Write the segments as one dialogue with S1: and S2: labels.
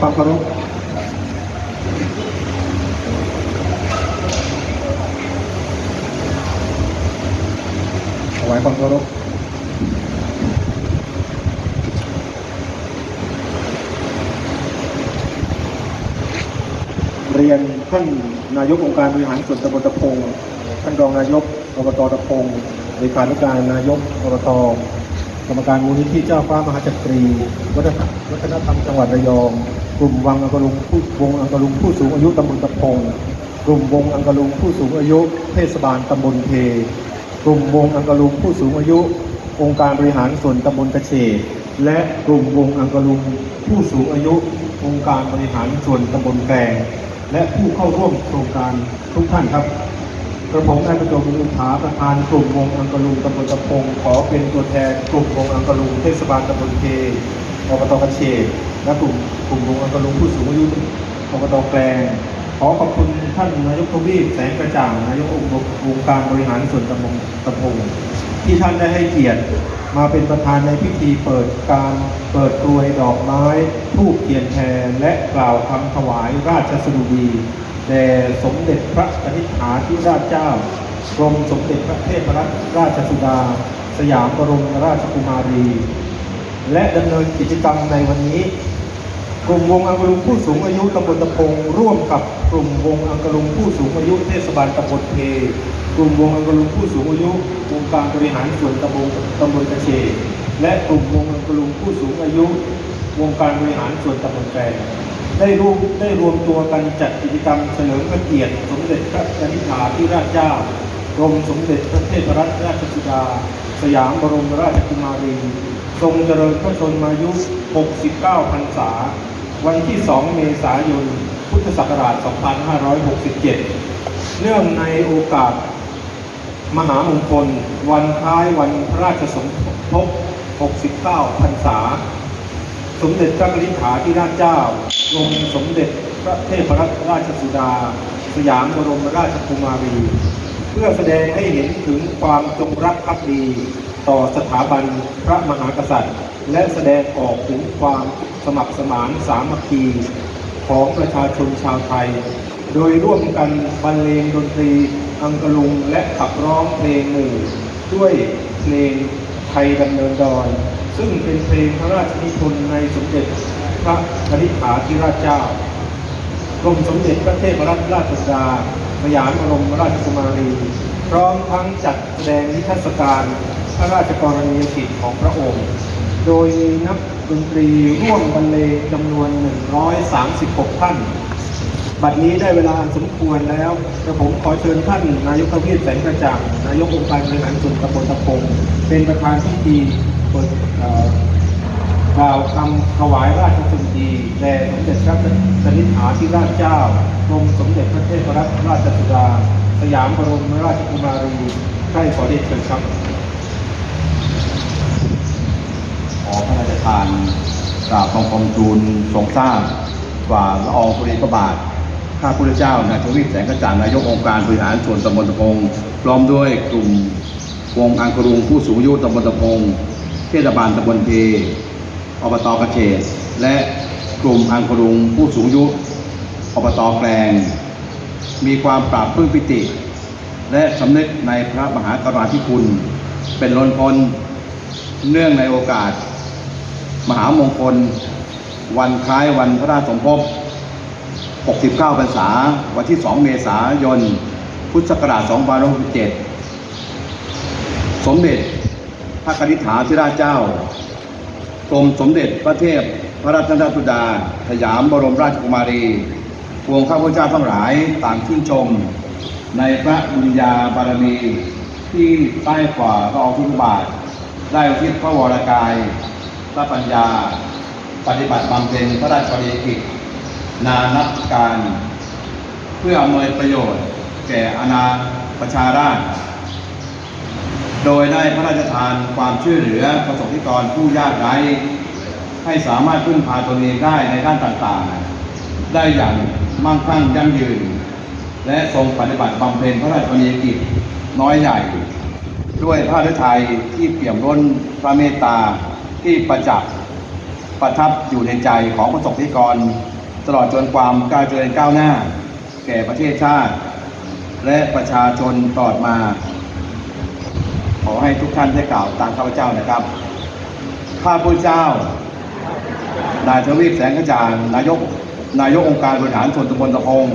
S1: ความเคารพถวายความเคารพเรียนท่านนายกองค์การบริหารส่วนตำบลตะพงท่านรองนายกอบตตะพงเลขานุการนายกอบต กรรมการมูลนิธิเจ้าฟ้ามหาจักรีวัฒนวัฒนธรรมจังหวัดระยอง กลุ่มวังอังกลุงผู้วงอังกลุงผู้สูงอายุตำบลตะพงกลุ่มวงอังกลุงผู้สูงอายุเทศบาลตำบลเพกลุ่มวงอังกลุงผู้สูงอายุ องค์การบริหารส่วนตำบลกระเฉดและกลุ่มวงอังกลุงผู้สูงอายุ องค์การบริหารส่วนตำบลแกงและผู้เข้าร่วมโครงการทุกท่านครับ กระผมนายประจงมุขาประธานกลุ่มวงอังกลุงตำบลตะพงขอเป็นตัวแทนกลุ่มวงอังกลุงเทศบาลตำบลเพอบตกระเฉดและกลุ่มกลุ่มวงอังกลุงผู้สูงอายุอบตแกลงขอขอบคุณท่านนายกทวีปแสงกระจ่างนายกองค์องการบริหารส่วนตำบลตะพงที่ท่านได้ให้เกียรติมาเป็นประธานในพิธีเปิดการเปิดกลวยดอกไม้ทูบเทียนแพรและกล่าวคำถวายราชสดุดี แด่สมเด็จพระนิธิฐาธิราชเจ้ากรมสมเด็จพระเทพรัตนราชสุดา สยามบรมราชกุมารี และดำเนินกิจกรรมในวันนี้ กลุ่มวงอังกลุงผู้สูงอายุตำบลตะพงร่วมกับกลุ่มวงอังกลุงผู้สูงอายุเทศบาลตำบลเพ กลุ่มวงอังกลุงผู้สูงอายุองค์การบริหารส่วนตำบลตำบลกระเชและกลุ่มวงอังกลุงผู้สูงอายุ วงการบริหารส่วนตำบลแกล ได้รวมได้รวมตัวกันจัดกิจกรรมเฉลิมพระเกียรติสมเด็จพระนิธิฐาธิราชเจ้ากรมสมเด็จพระเทพรัตนราชสุดา สยามบรมราชกุมารี ทรงเจริญพระชนมายุ 69 พรรษา วันที่ 2 เมษายน พุทธศักราช 2567 เนื่องในโอกาส มหามงคล วันคล้ายวันพระราชสมภพ 69 พรรษา สมเด็จพระกนิษฐาธิราชเจ้ากรมสมเด็จพระเทพรัตนราชสุดา สยามบรมราชกุมารี เพื่อแสดงให้เห็นถึงความจงรักภักดี ต่อสถาบันพระมหากษัตริย์ และแสดงออกถึงความสมัครสมานสามัคคีของประชาชนชาวไทย โดยร่วมกันบรรเลงดนตรีอังกลุงและขับร้องเพลงหมู่ด้วยเพลง ทยดำเนินดอย ซึ่งเป็นเพลงพระราชนิพนธ์ในสมเด็จพระนิธิฐาธิราชเจ้ากรมสมเด็จพระเทพรัตนราชสุดาสยามบรมราชกุมารี พร้อมทั้งจัดแสดงนิทรรศการพระราชกรณียกิจของพระองค์ โดยมีนักดนตรีร่วมบรรเลงจำนวน 136 ท่าน บัดนี้ได้เวลาสมควรแล้วกระผมขอเชิญท่านนายกทวีแสงกระจ่างนายกองค์การบริหารส่วนตำบลตะพงเป็นประธานพิธีเปิดกล่าวคำถวายราชสดุดีแด่สมเด็จพระสนิษฐาธิราชเจ้ากรมสมเด็จพระเทพรัตนราชสุดา สยามบรมราชกุมารีใกล้ขอเดชเชิญครับ
S2: ขอพระราชทานกราบบังคมทูลทรงทราบฝ่าละอองธุลีพระบาท ข้าพุทธเจ้านายทวีปแสงกระจ่างนายกองค์การบริหารส่วนตำบลตะพงพร้อมด้วยกลุ่มวงอังกรุงผู้สูงอายุตำบลตะพงเทศบาลตำบลเพอบตกระเฉดและกลุ่มอังกรุงผู้สูงอายุอบตแกลง มีความปราบปลื้มปิติ และสำนึกในพระมหากรุณาธิคุณ เป็นล้นพ้นเนื่องในโอกาส มหามงคล วันคล้ายวันพระราชสมภพ 69พรรษา วันที่ 2 เมษายน พุทธศักราช2567 สมเด็จพระกนิษฐาธิราชเจ้ากรมสมเด็จพระเทพ พระรัตนราชสุดาสยามบรมราชกุมารีพวงข้าพเจ้าทั้งหลายต่างชื่นชม ในพระบุญญาบารมีที่ใต้กว่าพระองค์ทุกบาท ได้อุทิศพระวรกายพระปัญญา ปฏิบัติบำเพ็ญพระราชกรณียกิจ นานับการ เพื่ออำนวยประโยชน์ แก่อาณาประชาราษฎรโดยได้พระราชทานความช่วยเหลือประสบนิกรผู้ยากไร้ ให้สามารถพึ่งพาตนเองได้ในด้านต่างๆ ได้อย่างมั่งคั่งยั่งยืน และทรงปฏิบัติบำเพ็ญพระราชกรณียกิจน้อยใหญ่ ด้วยพระฤทัยที่เปี่ยมล้นพระเมตตาที่ประจักษ์ประทับอยู่ในใจของประสบนิกร ตลอดจนความก้าวเจริญก้าวหน้า แก่ประเทศชาติ และประชาชนตลอดมา ขอให้ทุกท่านได้กล่าวตามข้าพเจ้านะครับ ข้าพเจ้า นายทวีปแสงกระจ่างนายกนายกองค์การบริหารส่วนตำบลตะพง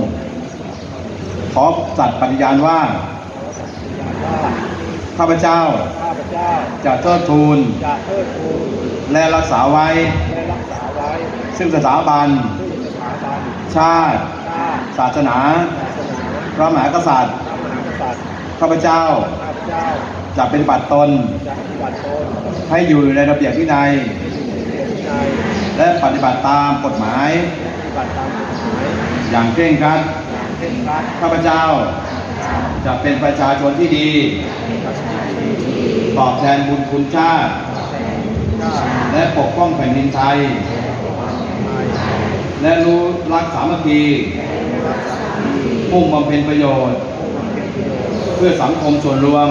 S2: ขอสัตย์ปฏิญาณว่า ข้าพเจ้า
S1: ข้าพเจ้า
S2: จะเทิดทูน
S1: จะเทิดทูน
S2: และรักษาไว้
S1: และรักษาไว้
S2: ซึ่งสถาบัน
S1: ซึ่งสถาบัน
S2: ชาติ ศาสนา พระมหากษัตริย์
S1: พระมหากษัตว์
S2: ข้าพเจ้า
S1: จะ
S2: เป็นบัตรตน
S1: จะปฏิบัติตน
S2: ให้อยู่ในระเบียบวินัย และปฏิบัติตามกฎหมาย อย่างเคร่งครัดข้าพเจ้าจะเป็นประชาชนที่ดี ตอบแทนบุญคุณชาติ และปกป้องแผ่นดินไทย และรู้รักสามัคคีมุ่งบำเพ็ญประโยชน์ เพื่อสังคมส่วนรวม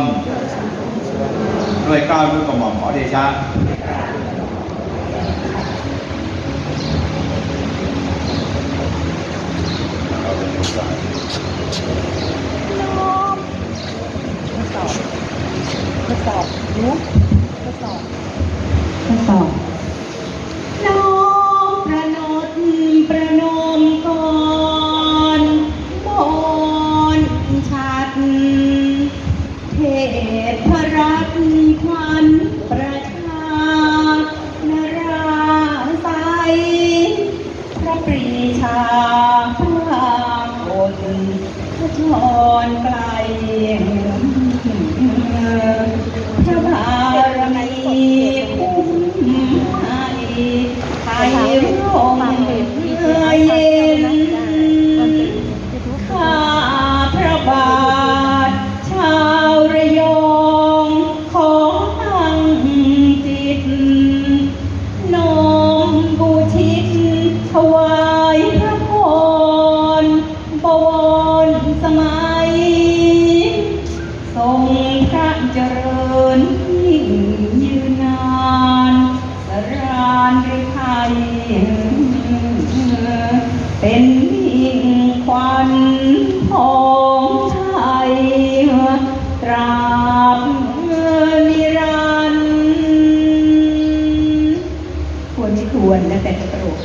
S2: ด้วยก้าวด้วยกระหม่อมขอเดชะ
S3: ทดสอบรู้ทดสอบ ไทานหรือไทยเป็นมิ่งควันของไทยตราบนิรันดร์ควรไม่ควรแล้วแต่จะโปรด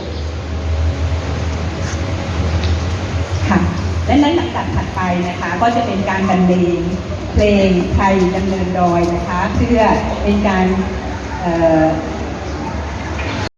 S3: ค่ะ และนั้นลำดับถัดไปนะคะ ก็จะเป็นการบรรเลงเพลงไทยดำเนินดอยนะคะ เพื่อเป็นการ